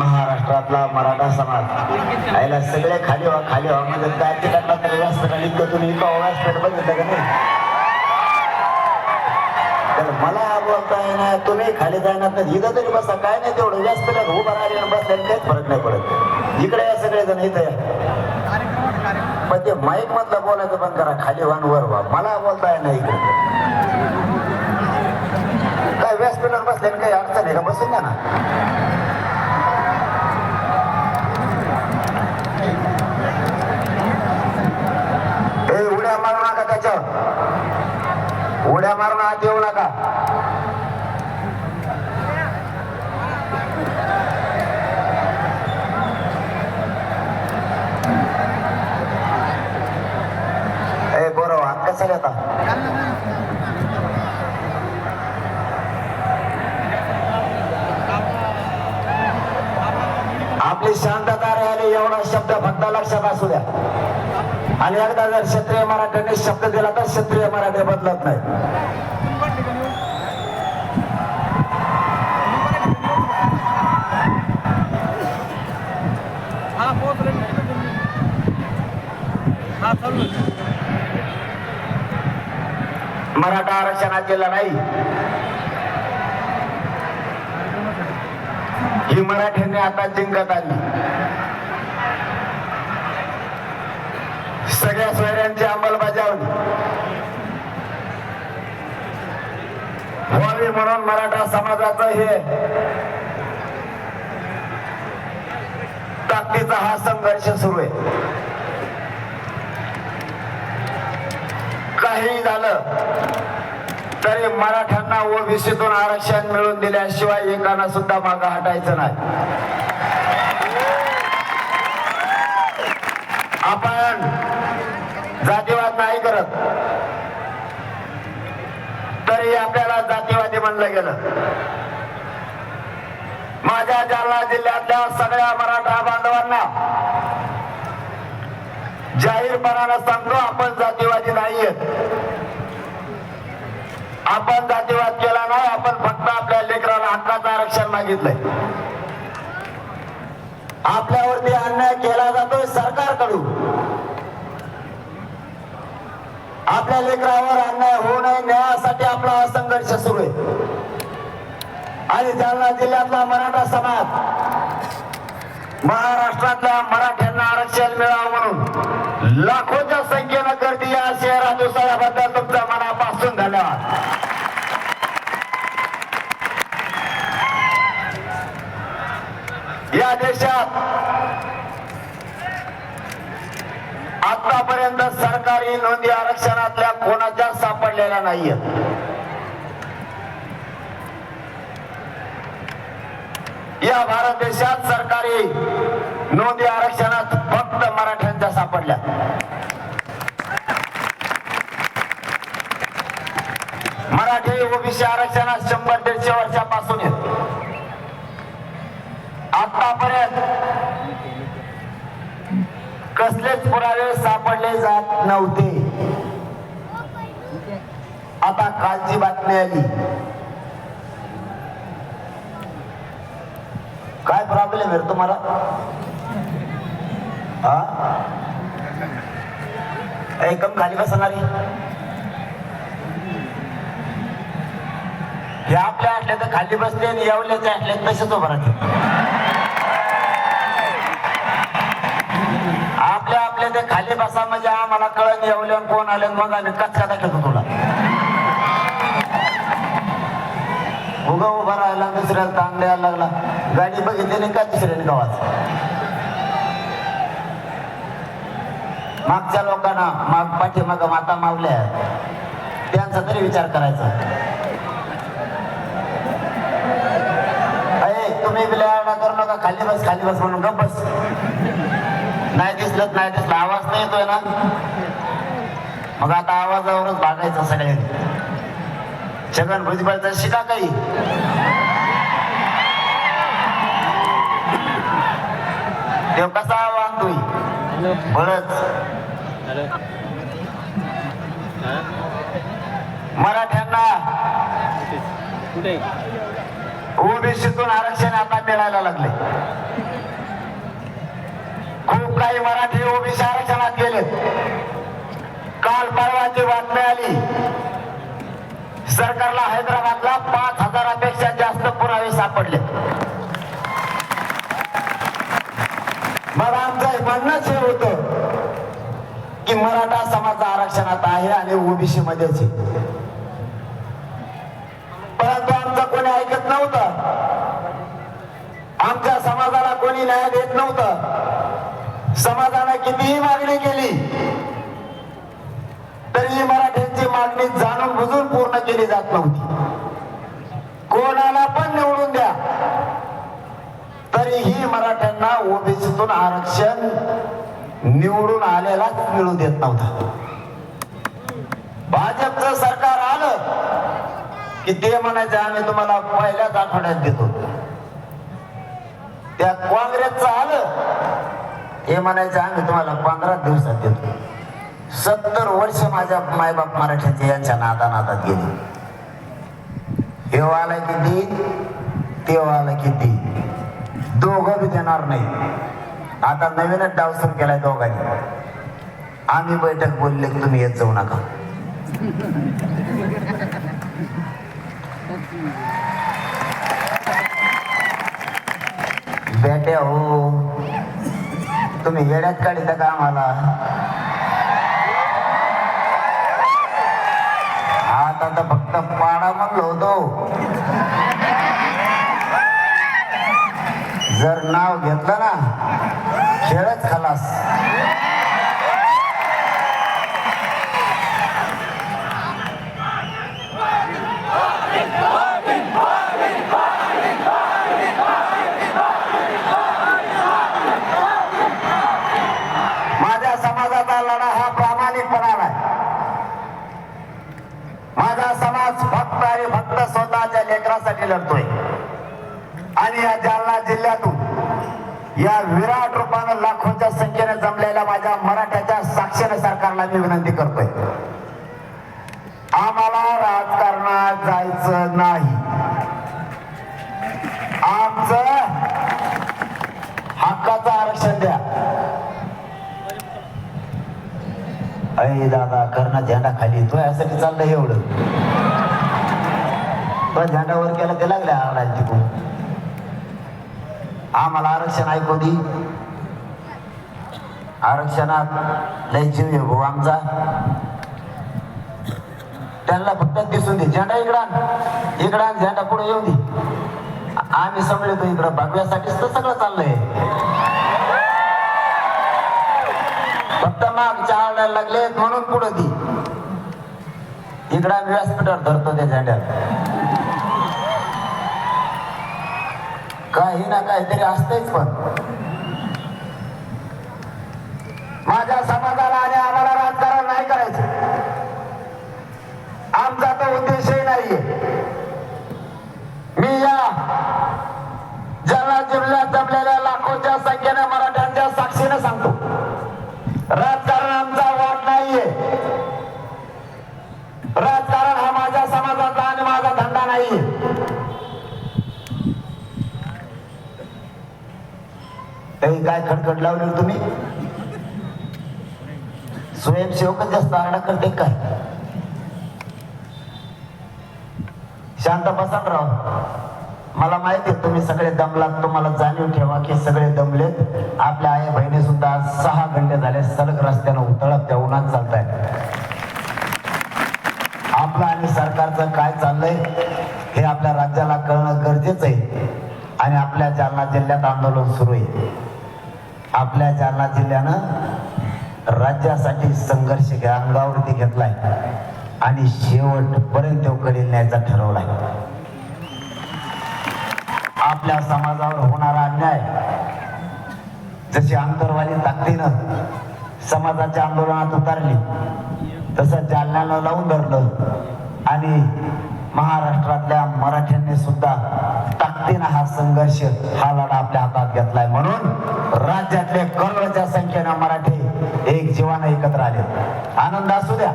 महाराष्ट्रातला मराठा समाज. आईला सगळे खाली व्हा खाली व्हा. म्हणजे काय तिकडला तरी व्यासपीठ इतकं तुम्ही इतकं व्यासपीठ बघितलं का नाही? तर मला बोलताय ना तुम्ही खाली जाणार नाही. इथं तरी बसा काय नाही तेवढं. व्यासपीठात उभं राहिले आणि बसल्याने काहीच फरक नाही पडत. इकडे या सगळे जण इथं या. पण ते माईक मधलं बोलायचं बंद करा. खाली वाहन वर व्हा. मला बोलताय ना इकडे. काय व्यासपीठावर बसल्याने काही अडचण आहे का? बसून द्या ना ए उड्या मारू नका त्याच्यावर. उड्या मारून आत येऊ नका. ए बरोबर हात कसा घेता? आपली शांतता राहिली एवढा शब्द फक्त लक्षात असू द्या. आणि एकदा जर क्षत्रिय मराठ्यांनी शब्द दिला तर क्षत्रिय मराठी बदलत नाही हा हा मराठा आरक्षणाची लढाई. ही मराठ्यांनी आता जिंकत आली सगळ्या सोयऱ्यांची अंमलबजावणी. व्हावी म्हणून मराठा समाजाचं हे ताकदीचा हा संघर्ष सुरू आहे. काही झालं तरी मराठ्यांना ओबीसीतून आरक्षण मिळवून दिल्याशिवाय एकाना सुद्धा मागा हटायचं नाही. आपण जातीवाद नाही करत. तरी आपल्याला जातीवादी म्हणलं गेलं. माझ्या जालना जिल्ह्यातल्या सगळ्या मराठा बांधवांना जाहीरपणानं सांगतो आपण जातीवादी नाहीये. आपण जातीवाद केला नाही आपण फक्त आपल्या लेकराला हक्काचं आरक्षण मागितलंय. आपल्यावरती अन्याय केला जातोय सरकारकडून. आपल्या लेकरावर अन्याय होऊ नये न्यायासाठी आपला हा संघर्ष सुरू आहे. आणि जालना जिल्ह्यातला मराठा समाज महाराष्ट्रातल्या मराठ्यांना आरक्षण मिळावं म्हणून लाखोच्या संख्येनं गर्दी या शहरात उसळल्याबद्दल तुमच्या मनापासून धन्यवाद. या देशात आतापर्यंत सरकारी नोंदी आरक्षणातल्या कोणाच्या सापडलेल्या नाहीयेत. या भारत देशात सरकारी नोंदी आरक्षणात फक्त मराठ्यांच्या सापडल्या. मराठी ओबीसी आरक्षणात शंभर दीडशे वर्षापासून आतापर्यंत कसलेच पुरावे सापडले जात नव्हते. आता कालची बातमी आली. काय प्रॉब्लेम आहे तुम्हाला? हा? एकदम खाली बसणारी. हे आपल्या असले तर खाली बसले आणि येवल्याचे असले तसेच उभं राहते. आले ते खाली बसा म्हणजे आम्हाला कळण येवल्या कोण आले मग आम्ही कचरा दाखवतो तुला. उगा उभा राहिला दुसऱ्याला ताण द्यायला लागला. गाडी बघितली नाही का दुसऱ्याने गावात? मागच्या लोकांना माग पाठीमाग माता मावल्या. त्यांचा तरी विचार करायचा. अरे तुम्ही बिल्या करू नका खाली बस खाली बस म्हणून गप बस. नाही दिसलं नाही दिसलं आवाज नाही येतोय ना. मग आता आवाजावरच भागायचं सगळ्यांनी छगन भुजबळचा शिका काही. देव कसा आव्हान तुम्ही बळच. मराठ्यांना ओबीसीतून आरक्षण आता मिळायला लागले. काही मराठी ओबीसी आरक्षणात गेले. काल परवाची बातमी आली. सरकारला हैदराबादला पाच हजारापेक्षा जास्त पुरावे सापडले. मग आमचं म्हणणंच हे होत की मराठा समाज आरक्षणात आहे आणि ओबीसी मध्येच परंतु आमचं कोणी ऐकत नव्हतं. आमच्या समाजाला कोणी न्याय देत नव्हतं. समाजाने कितीही मागणी केली तरी मराठ्यांची मागणी जाणून बुजून पूर्ण केली जात नव्हती. कोणाला पण निवडून द्या तरीही मराठ्यांना ओबीसीतून आरक्षण निवडून आलेलाच मिळू देत नव्हता. भाजपचं सरकार आलं की ते म्हणायचं आम्ही तुम्हाला पहिल्याच आठवड्यात देतो. त्या काँग्रेसचं आलं हे म्हणायचं आम्ही तुम्हाला पंधरा दिवसात देतो. सत्तर वर्ष माझ्या मायबाप मराठ्याचे यांच्या नादा नादात गेले. हे वाला किती? ते वाला किती? दोघं बी देणार नाही. आता नवीनच डाव सुरू केलाय दोघांनी. आम्ही बैठक बोलले की तुम्ही येत जाऊ नका. बेट्या हो. तुम्ही येड्यात काढिता का आम्हाला? आता तर फक्त पाडा म्हणलो होतो. जर नाव घेतलं ना खेळच खलास. लेकरासाठी लढतोय आणि या जालना जिल्ह्यातून या विराट रूपानं लाखोच्या संख्येने जमलेल्या माझ्या मराठ्याच्या साक्षीने सरकारला मी विनंती करतोय. आम्हाला राजकारणात जायचं नाही. आमचं हक्काचं आरक्षण द्या. अय दादा कर्ण झेंडा खाली तो यासाठी चाललंय एवढं. तो झेंडा केलं केला ते लागल्या आरडायला तिकडून. आम्हाला आरक्षण ऐकू दे. आरक्षणात लय जीव आहे भाऊ आमचा. त्यांना फक्त दिसून दे. झेंडा इकडं इकडं झेंडा पुढे येऊ दे. आम्ही समजले तो इकडं भगव्यासाठीच तर सगळं चाललंय. फक्त माग चालायला लागले म्हणून पुढे दी. इकडं आम्ही व्यासपीठावर धरतो त्या झेंड्यात काही ना काहीतरी असतेच पण. लावलेलं तुम्ही? स्वयंसेवकच जास्त आरडा करते काय? शांत बसा राव. मला माहिती आहे तुम्ही सगळे दमलात तुम्हाला जाणीव ठेवा की सगळे दमलेत. आपल्या आई बहिणी सुद्धा आज सहा घंटे झाले सलग रस्त्यानं उतळत त्या उन्हात चालताय आपलं आणि सरकारचं काय चाललंय हे आपल्या राज्याला कळणं गरजेचं आहे. आणि आपल्या जालना जिल्ह्यात आंदोलन सुरू आहे. आपल्या जालना जिल्ह्यानं राज्यासाठी संघर्ष घ्या अंगावरती घेतलाय आणि शेवटपर्यंत तो कडील न्यायचा ठरवलाय. आपल्या समाजावर होणारा अन्याय जशी आंतरवादी ताकदीनं समाजाच्या आंदोलनात उतरली तसं जालन्यानं लावून धरलं आणि महाराष्ट्रातल्या मराठ्यांनी सुद्धा ताकदीनं हा संघर्ष हा लढा आपल्या हातात घेतलाय. म्हणून राज्यातले करोडच्या संख्येनं मराठी एक जीवानं एकत्र आले. आनंद असू द्या.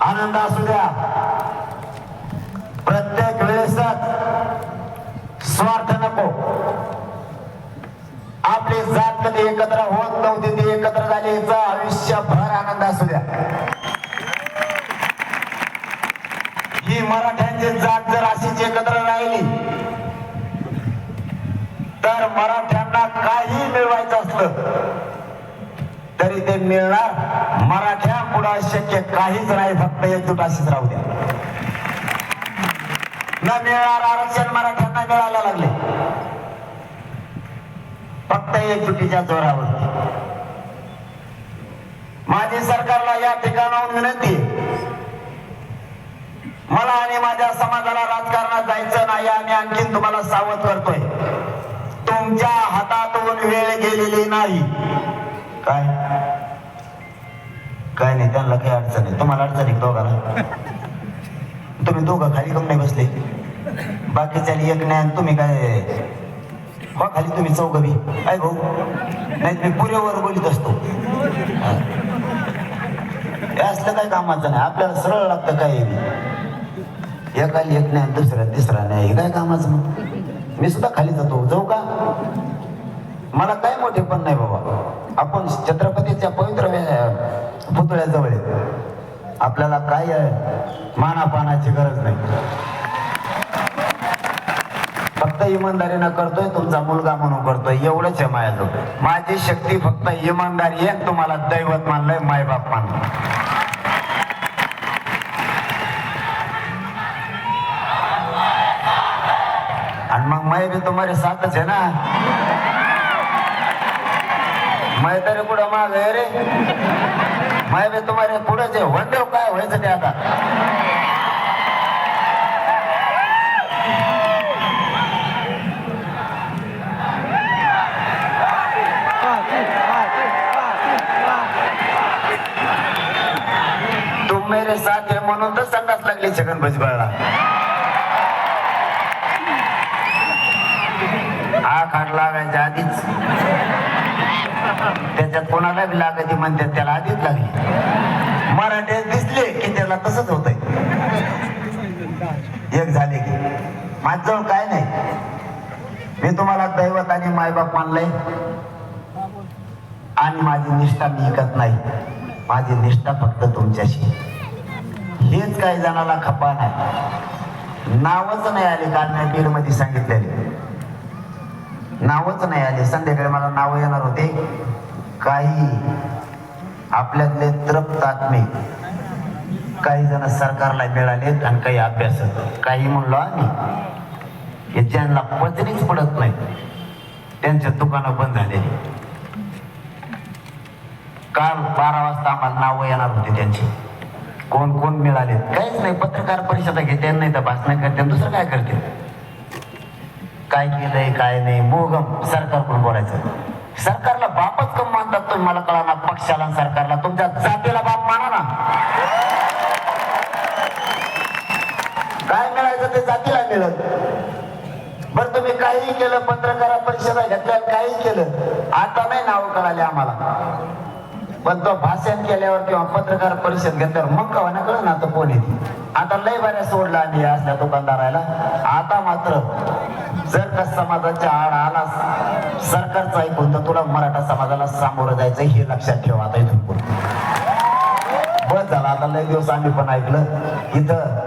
आनंद असू द्या. प्रत्येक वेळेसच स्वार्थ नको. आपली जात कधी एकत्र होत नव्हती ती एकत्र झाली आयुष्यभर आनंद असू द्या ही मराठ्यांची जात जर अशीच एकत्र राहिली तर मराठ्यांना काही मिळवायचं असलं तरी ते मिळणार. मराठ्या पुढे शक्य काहीच नाही फक्त एकजूट अशीच राहू द्या. न मिळणार आरक्षण मराठ्यांना मिळायला लागले. फक्त एकजुटीच्या जोरावर. माझी सरकारला या ठिकाणाहून विनंती आहे. मला आणि माझ्या समाजाला राजकारणात जायचं नाही आणि आणखीन तुम्हाला सावध करतोय. तुमच्या हातातून वेळ गेलेली नाही. काय? काय नाही त्यांना काही अडचण नाही. तुम्हाला अडचण आहे दोघाला? तुम्ही दोघं खाली कम नाही बसले. बाकीच्या एक नाही आणि तुम्ही काय? हो खाली तुम्ही चौघ बी काय भाऊ नाही मी पुरेवर बोलीत असतो. असलं काय कामाचं नाही. आपल्याला सरळ लागतं काय? एकाला एक नाही दुसऱ्या तिसरा नाही. हे काय कामाचं मग? मी सुद्धा खाली जातो. जाऊ का? मला काय मोठे पण नाही बाबा. आपण छत्रपतीच्या पवित्र पुतळ्याजवळ आहे. आपल्याला काय आहे, मानापानाची गरज नाही. फक्त इमानदारीनं करतोय तुमचा मुलगा म्हणून करतोय. एवढंच आहे माझ्याजवळ. माझी शक्ती फक्त इमानदारी आहे तुम्हाला दैवत मानलंय मायबाप मानलं मग मैं भी तुम्हारे साथच है ना? मैं तरी कुठं माग रे. मैं भी तुम्हारे पुढे आहे वंदेव काय व्हायचं ते आता. तू मेरे साथ आहे म्हणून तर संडास लागली छगन भुजबळला. हा खाट लागायच्या आधीच. त्याच्यात कोणाला बी लागायची म्हणतात त्याला आधीच लागली. मराठे दिसले की त्याला तसंच होत एक झाले की. माझजवळ काय नाही. मी तुम्हाला दैवत आणि मायबाप मानलंय. आणि माझी निष्ठा मी ऐकत नाही. माझी निष्ठा फक्त तुमच्याशी. हेच काही जणाला खपा नाही. नावच नाही आले कारण बीडमध्ये सांगितलेले. नावच नाही आले. संध्याकाळी मला नाव येणार होते. काही आपल्यातले तृप्त आत्मे काही जण सरकारला मिळालेत आणि काही अभ्यास काही म्हणलो आम्ही ज्यांना पचनीच पडत नाही त्यांचे दुकानं बंद झाले काल बारा वाजता आम्हाला नावं येणार होते त्यांची. कोण कोण मिळाले काहीच नाही. पत्रकार परिषदा घेते नाही तर भाषण करते दुसरं काय करते? काय केलंय काय नाही मोगम सरकारकडून बोलायचं. सरकारला बापच कम मानतात तुम्ही मला कळा ना पक्षाला सरकारला. तुमच्या जातीला बाप माना ना. काय मिळायचं ते जातीला मिळत बर तुम्ही काही केलं पत्रकार परिषदा घेतल्या काही केलं आता नाही नाव कळाले आम्हाला. पण तो भाषण केल्यावर किंवा पत्रकार परिषद घेतल्यावर मग कवा ना कळ ना तो कोण येते आता लय बऱ्या सोडला आम्ही असल्या दुकानदाराला. आता मात्र जर का समाजाच्या आड आला सरकारचं ऐकून तर तुला मराठा समाजाला सामोरं जायचं हे लक्षात ठेवा आता इथून पुढे. बस झाला आता लय दिवस आम्ही पण ऐकलं. इथं.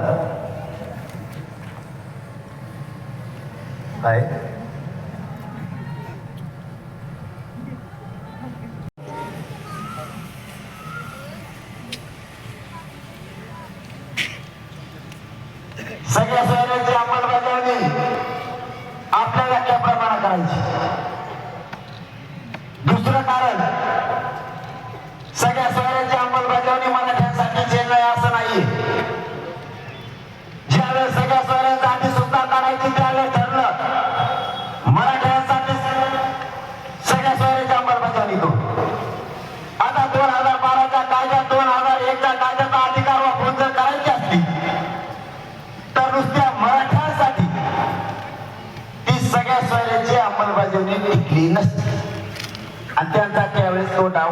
काय?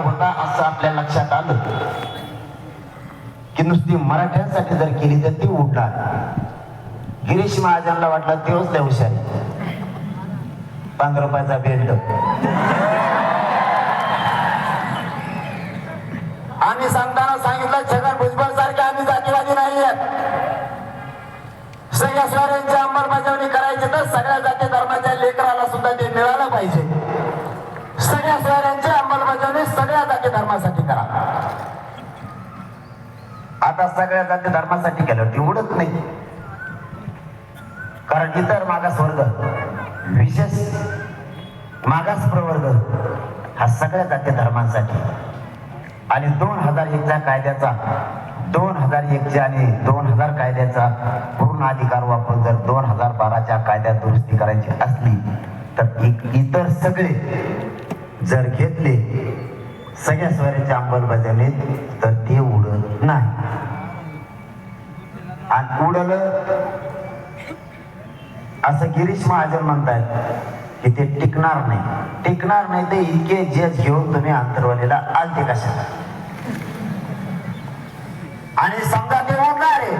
होता असं आपल्या लक्षात आलं. की नुसती मराठ्यांसाठी जर केली तर ती उठला गिरीश महाजनला वाटला तेवच लय हुशारी पंधरा रुपयाचा बेल्ट आम्ही सांगताना सांगितलं छगन भुजबळ सारखे आम्ही जातीवादी नाही सगळ्या अंमलबजावणी करायची तर सगळ्या जाती धर्माच्या लेकराला सुद्धा ते मिळालं पाहिजे. सगळ्या स्वाऱ्यांच्या अंमलबजावणी सगळ्या जाती धर्मासाठी करा. आता सगळ्या जाती धर्मासाठी केलं तेवढंच नाही. कारण इतर मागास वर्ग विशेष मागास प्रवर्ग हा सगळ्या जाती धर्मांसाठी. आणि दोन हजार एकच्या कायद्याचा दोन हजार एकच्या आणि दोन हजार कायद्याचा पूर्ण अधिकार वापरून जर दोन हजार बाराच्या कायद्यात दुरुस्ती करायची असली तर इतर सगळे जर घेतले सगळ्या स्वराच्या अंमलबजावणीत तर ते उडत नाही. आणि उडलं असं गिरीश महाजन म्हणतात की ते टिकणार नाही. टिकणार नाही ते इतके जज घेऊन तुम्ही अंतरवलीला आलते कशा आणि समजा ते उडणार आहे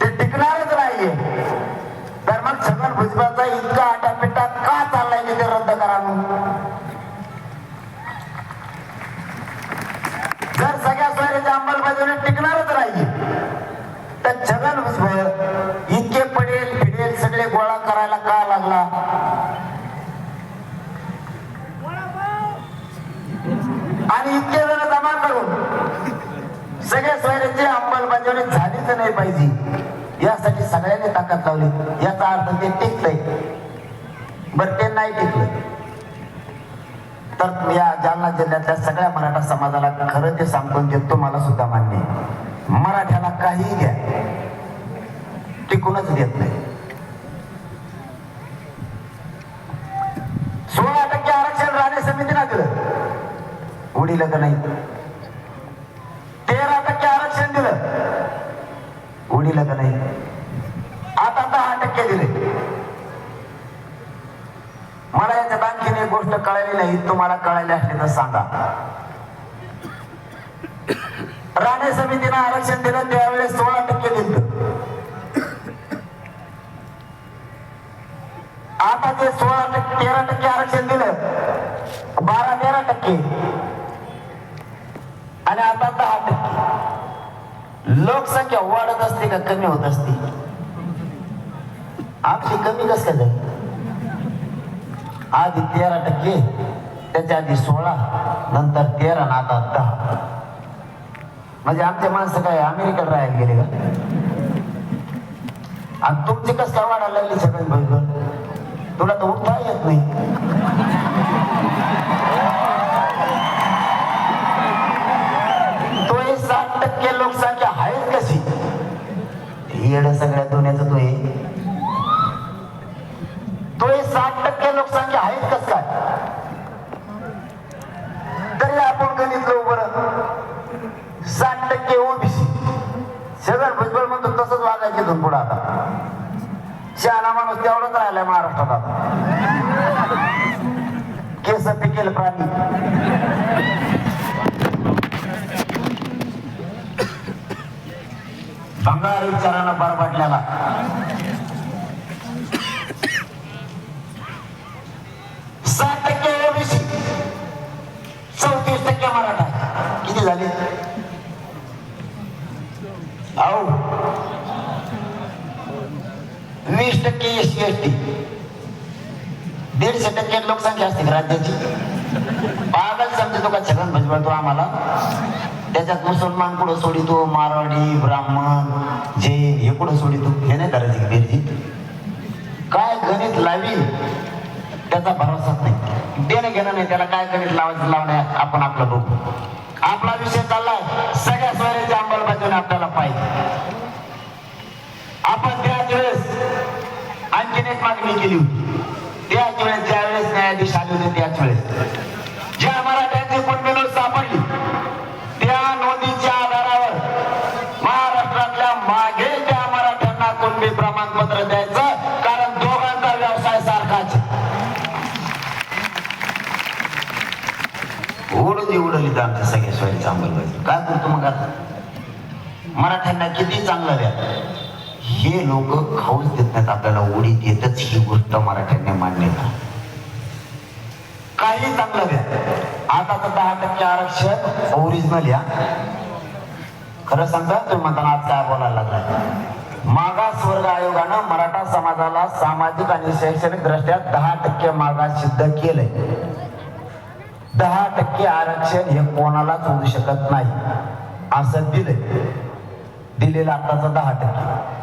ते टिकणारच नाहीये तर मग भुजबळचा इतका आटापिटा का चाललाय की ते रद्द करा जर सगळ्या सोयऱ्याच्या अंमलबजावणी टिकणारच राहिली तर छगन भुजबळ इतके पडेल फिडेल सगळे गोळा करायला का लागला? आणि इतके जण जमा करून सगळ्या सोयऱ्याची अंमलबजावणी झालीच नाही पाहिजे. यासाठी सगळ्यांनी ताकद लावली. याचा अर्थ ते टिकतंय बरं ते नाही टिकलं. तर या जालना जिल्ह्यातल्या सगळ्या मराठा समाजाला खरं ते सांगून देतो मला सुद्धा मान्य मराठ्याला काही घ्या. टिकूनच देत नाही. सोळा टक्के आरक्षण राहणे समितीनं दिलं. उडीलं का नाही? दहा टक्के दिले. मला याच्यात आणखीन एक गोष्ट कळाली नाही तुम्हाला कळाली असली तर सांगा. राणे समितीनं आरक्षण दिलं त्यावेळेस सोळा टक्के दिलं आता जे सोळा टक्के तेरा टक्के आरक्षण दिलं. बारा तेरा टक्के. आणि आता दहा टक्के. लोकसंख्या वाढत असते का कमी होत असते? आमची कमी कस काय झाली? आधी तेरा टक्के त्याच्या आधी सोळा नंतर तेरा ना आता दहा. म्हणजे आमचे माणसं काय अमेरिकेला राहायला गेले का? आणि तुमची कस काय वाढायला लागली सगळ्यात भयंकर तुला तर उठता येत नाही. तो हे साठ टक्के लोकसंख्या आहेच कशी? येड सगळ्या दुनियाचं तो तो हे साठ टक्के लोकसंख्या आहेत कस काय? तरी आपण गणितलं बरं. साठ टक्के ओबीसी सगळं भुजबळ म्हणतो तसंच वागायचे इथून पुढे आता. शहाणा माणूस तेवढाच राहिलाय महाराष्ट्रात आता. केस पिकेल प्राणी. भंगार विचारानं बरबडल्याला साठ टक्के मराठा. किती झाले? अहो. वीस टक्के एस सी एस टी दीडशे टक्के लोकसंख्या असते राज्याची? पागल समजतो का छगन भजबळतो आम्हाला? त्याच्यात मुसलमान कुठं सोडितो? मारवाडी ब्राह्मण जैन हे कुठं सोडितो? हे नाही करायचे बेरजी काय गणित लावी त्याचा भरोसाच नाही. देणं घेणं नाही त्याला काय करीत लावायचं लावणं आपण आपलं बघू. आपला विषय चाललाय सगळ्या सोयऱ्याची अंमलबजावणी आपल्याला पाहिजे. आपण त्याच वेळेस आणखीन एक मागणी केली होती. त्याच वेळेस ज्या वेळेस न्यायाधीश आले होते त्याच वेळेस. उडली उडली आमच्या सगळ्या सोयीची अंमलबजावणी काय करतो मग आता? मराठ्यांना किती चांगलं द्या? हे लोक खाऊच देत नाहीत आपल्याला उडी देतच ही गोष्ट मराठ्यांनी मान्य का काही चांगलं द्या. आता तर दहा टक्के आरक्षण ओरिजिनल या. खरं सांगता तुम्ही म्हणताना आज काय बोलायला लागलाय? मागास वर्ग आयोगानं मराठा समाजाला सामाजिक आणि शैक्षणिक दृष्ट्या दहा टक्के मागास सिद्ध केलंय. दहा टक्के आरक्षण हे कोणालाच होऊ शकत नाही. असं दिलंय. दिलेलं आताचं दहा टक्के.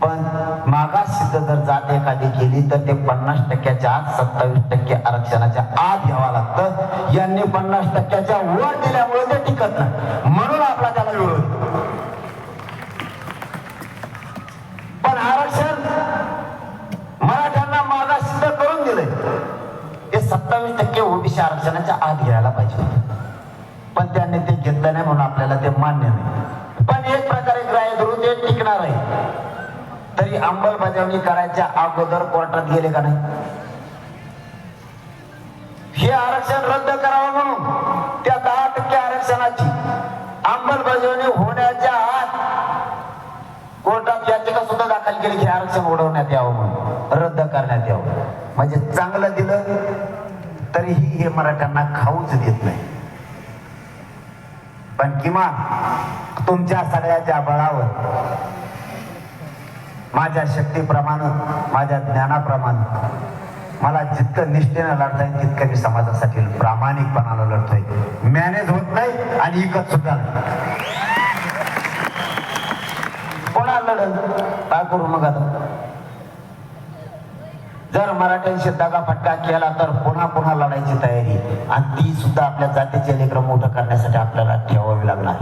पण मागास सिद्ध जर जात एखादी केली तर ते पन्नास टक्क्याच्या आत सत्तावीस टक्के आरक्षणाच्या आत घ्यावा लागतं. यांनी पन्नास टक्क्याच्या वर दिल्यामुळे ते टिकत नाही. अंमलबजावणी करायच्या अगोदर कोर्टात गेले का नाही? हे आरक्षण रद्द करावं म्हणून त्या दहा टक्के आरक्षणाची अंमलबजावणी होण्याच्या आत कोर्टात याचिका सुद्धा दाखल केली की आरक्षण उडवण्यात यावं म्हणून रद्द करण्यात यावं. म्हणजे चांगलं दिलं तरीही हे मराठ्यांना खाऊच देत नाही. पण किमान तुमच्या सगळ्याच्या बळावर माझ्या शक्तीप्रमाणे माझ्या ज्ञानाप्रमाणे मला जितकं निष्ठेनं लढता येईल तितकं मी समाजासाठी प्रामाणिकपणानं लढतोय. मॅनेज होत नाही आणि इकत सुद्धा नाही. कोणाला लढल? काय करू मग आता? जर मराठ्यांशी दगा फटका केला तर पुन्हा पुन्हा लढायची तयारी. आणि ती सुद्धा आपल्या जातीचे लेकर मोठं करण्यासाठी आपल्याला ठेवावी लागणार.